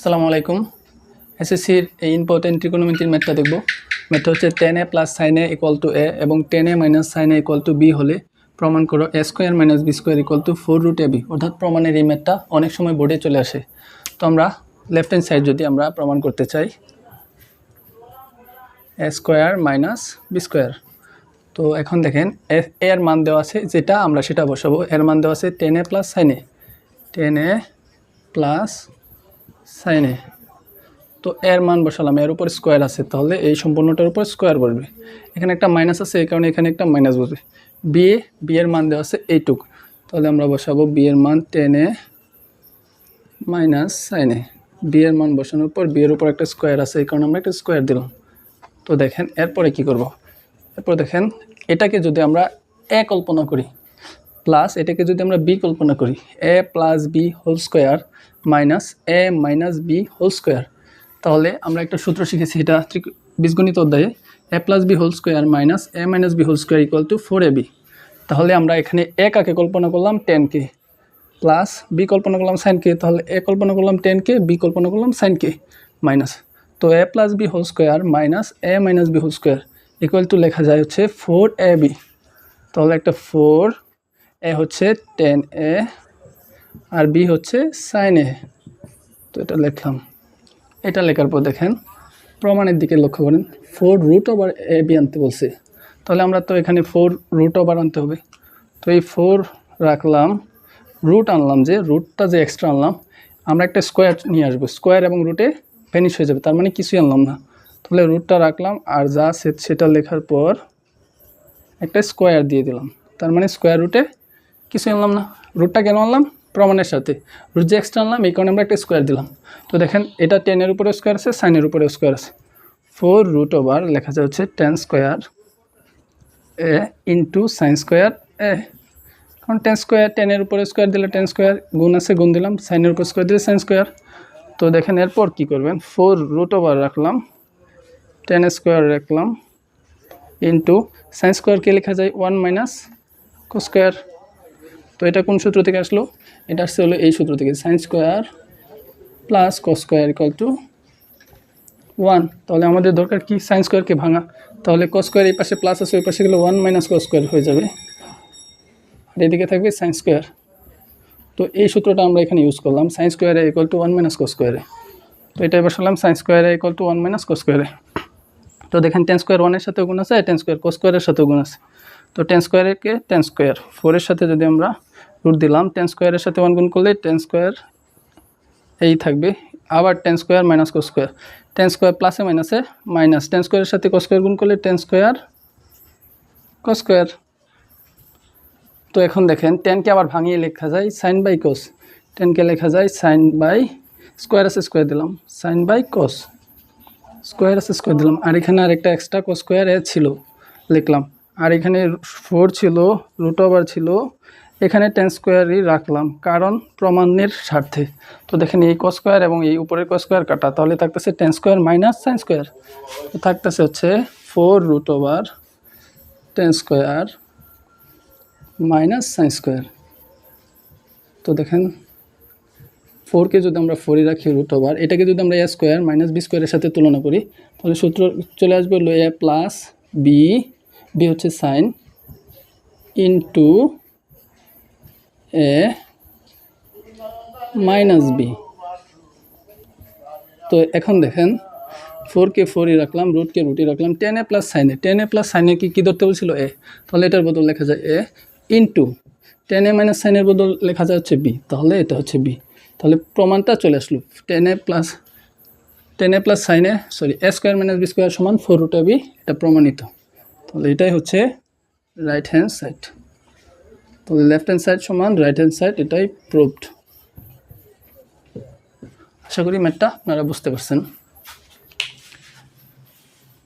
আসসালামু আলাইকুম। এসএসসির এই ইম্পর্টেন্ট ট্রিকোনোমেট্রির ম্যাথটা দেখব। ম্যাথটা হচ্ছে tan A plus sine A equal to A এবং tan A minus sine A equal to B হলে প্রমাণ করো A square minus B square equal to four root A B অর্থাৎ প্রমাণের এই ম্যাথটা অনেক সময় বোর্ডে চলে আসে। তো আমরা লেফট হ্যান্ড সাইড যদি আমরা প্রমাণ করতে চাই A square minus B square তো এখন দেখেন এ এর মান দেওয়া আছে, যেটা আমরা সেটা বসাবো। এর মান দেওয়া আছে tan A plus sine A tan A plus sine তো এর মান বসালাম, এর উপর স্কোয়ার আছে, তাহলে এই সম্পূর্ণটার উপর স্কোয়ার বসবে। এখানে একটা মাইনাস আছে, এই কারণে এখানে একটা মাইনাস বসবে। বি এ বি এর মান দেওয়া আছে এইটুক। তাহলে আমরা বসাবো বি এর মান টেন এ মাইনাস সাইন এর মান বসানোর পর বি এর উপর একটা স্কোয়ার আছে, এই কারণে আমরা একটা স্কোয়ার দিলাম। তো দেখেন, এরপরে কি করব? এরপর দেখেন, এটাকে যদি আমরা এ কল্পনা করি প্লাস এটাকে যদি আমরা বি কল্পনা করি A plus B whole square minus A minus B whole square তাহলে আমরা একটা সূত্র শিখেছি, এটা বীজগণিত অধ্যায়ে। A plus B whole square minus A minus B whole square equal to four A B তাহলে আমরা এখানে এ কাকে কল্পনা করলাম? টেনকে প্লাস বি কল্পনা করলাম সাইনকে তাহলে এ কল্পনা করলাম টেনকে বি কল্পনা করলাম সাইনকে মাইনাস তো A plus B whole square minus A minus B whole square equal to লেখা যায় হচ্ছে ফোর এ বি তাহলে একটা ফোর এ হচ্ছে টেন এ আর বি হচ্ছে সাইন এ তো এটা লিখলাম। এটা লেখার পর দেখেন, প্রমাণের দিকে লক্ষ্য করেন four root over A B আনতে বলছে। তাহলে আমরা তো এখানে ফোর রুট ওভার আনতে হবে। তো এই ফোর রাখলাম রুট আনলাম যে রুটটা যে এক্সট্রা আনলাম, আমরা একটা স্কোয়ার নিয়ে আসব। স্কোয়ার এবং রুটে ফেনিশ হয়ে যাবে, তার মানে কিছুই আনলাম না। তাহলে রুটটা রাখলাম আর যা সেটা লেখার পর একটা স্কোয়ার দিয়ে দিলাম। তার মানে স্কোয়ার রুটে কিছু আনলাম না। রুটটা কেন আনলাম? প্রমাণের সাথে। রুট যে এক্সট্রা আনলাম এই কারণে আমরা একটা স্কোয়ার দিলাম। তো দেখেন, এটা টেনের উপরে স্কোয়ার আছে সাইনের উপরে স্কোয়ার আছে। ফোর রুট ওভার লেখা যায় হচ্ছে tan square A into sine square A কারণ টেন স্কোয়ার টেনের উপরে স্কোয়ার দিলে টেন স্কোয়ার গুণ আছে, গুণ দিলাম সাইনের উপর স্কোয়ার দিলে সাইন স্কোয়ার তো দেখেন, এরপর কি করবেন? ফোর রুট ওভার রাখলাম টেন স্কোয়ার রাখলাম ইন্টু সাইন স্কোয়ারকে লেখা যায় ওয়ান মাইনাস কো স্কোয়ার তো এটা কোন সূত্র থেকে আসলো? এটা আসছে হলো এই সূত্র থেকে sine square plus cos square equal to one তাহলে আমাদের দরকার কি? সাইন স্কোয়ারকে ভাঙা। তাহলে কস স্কোয়ার এই পাশে প্লাস আছে, ওই পাশে গেলে ওয়ান মাইনাস কস স্কোয়ার হয়ে যাবে। আর এদিকে থাকবে সাইন স্কোয়ার তো এই সূত্রটা আমরা এখানে ইউজ করলাম সাইন স্কোয়ারে equal to one minus cos স্কোয়ারে তো এটা এবার শুনলাম সাইন স্কোয়ারে equal to one minus cos স্কোয়ারে তো দেখেন টেন স্কোয়ার ওয়ানের সাথে গুণ আছে টেন স্কোয়ার কস স্কোয়ারের সাথে গুণ আছে। তো টেন স্কোয়ারকে টেন স্কোয়ার ফোরের সাথে যদি আমরা রুট দিলাম টেন স্কোয়ারের সাথে ওয়ান গুণ করলে টেন স্কোয়ার এই থাকবে, আবার tan square minus cos square tan square প্লাসে মাইনাসে মাইনাস টেন স্কোয়ারের সাথে কস স্কোয়ার গুণ করলে টেন স্কোয়ার কস স্কোয়ার তো এখন দেখেন টেনকে আবার ভাঙিয়ে লেখা যায় সাইন বাই কস টেনকে লেখা যায় সাইন বাই স্কোয়ার আছে স্কোয়ার দিলাম। সাইন বাই কস স্কোয়ার আছে স্কোয়ার দিলাম। আর এখানে আরেকটা এক্সট্রা কো স্কোয়ার এ ছিল, লিখলাম। আর এখানে ফোর ছিল রুট ওভার ছিল, এখানে টেন স্কোয়ারই রাখলাম, কারণ প্রমাণের স্বার্থে। তো দেখেন এই কস স্কোয়ার এবং এই উপরের কস স্কোয়ার কাটা, তাহলে থাকতেছে tan square minus sine square তো থাকতেছে হচ্ছে four root over tan square minus sine square তো দেখেন ফোরকে যদি আমরা ফোরই রাখি রুট ওভার এটাকে যদি আমরা এ স্কোয়ার মাইনাস বি স্কোয়ারের সাথে তুলনা করি, তাহলে সূত্র চলে আসবে হলো এ প্লাস বি বি হচ্ছে sine into A minus B তো এখন দেখেন, ফোরকে ফোরই রাখলাম রুটকে রুটই রাখলাম টেন এ প্লাস সাইনে টেন এ প্লাস সাইনে কি, কী ধরতে বলছিল? এ তাহলে এটার বদল লেখা যায় A into tan A minus সাইনের বদল লেখা যায় হচ্ছে বি তাহলে এটা হচ্ছে বি তাহলে প্রমাণটা চলে আসলো। Tan A plus tan A plus সাইনে sorry A square minus B square সমান ফোর রুট বি এটা প্রমাণিত। তাহলে এটাই হচ্ছে রাইট হ্যান্ড সাইড তাহলে লেফট হ্যান্ড সাইড সমান রাইট হ্যান্ড সাইড এটাই প্রুভড আশা করি ম্যাটটা আপনারা বুঝতে পারছেন।